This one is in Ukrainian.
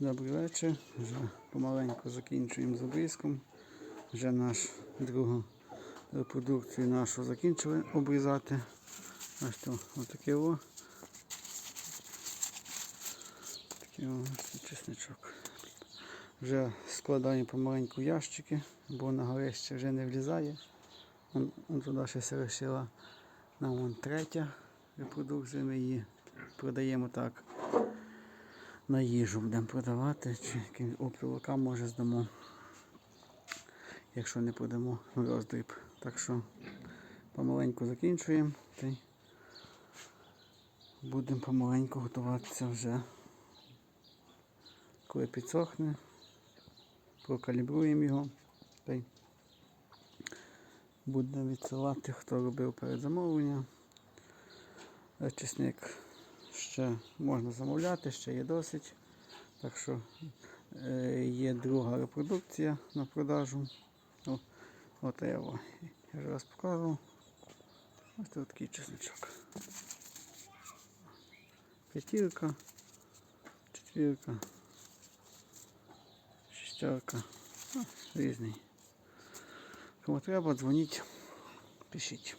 Добрий вечір. Вже помаленьку закінчуємо з обрізком. Вже наш другу репродукцію нашу закінчили обрізати. Ось то отаке о. Такий ось чесничок. Вже складаємо помаленьку ящики, бо на горище вже не влізає. Он, он туди ще се лишила нам вон третя репродукція. Ми її продаємо так на їжу будемо продавати, чи оптовикам може здамо, якщо не продамо в роздріб. Так що помаленьку закінчуємо будемо помаленьку готуватися вже. Коли підсохне, прокалібруємо його будемо відсилати, хто робив передзамовлення. Чесник ще можна замовляти, ще є досить. Так що е, є друга репродукція на продажу. О, от я його. Я вже раз покажу. Ось тут такий чесничок. П'ятірка, четвірка, шестерка. Ну, різний. Кому треба, дзвоніть, пишіть.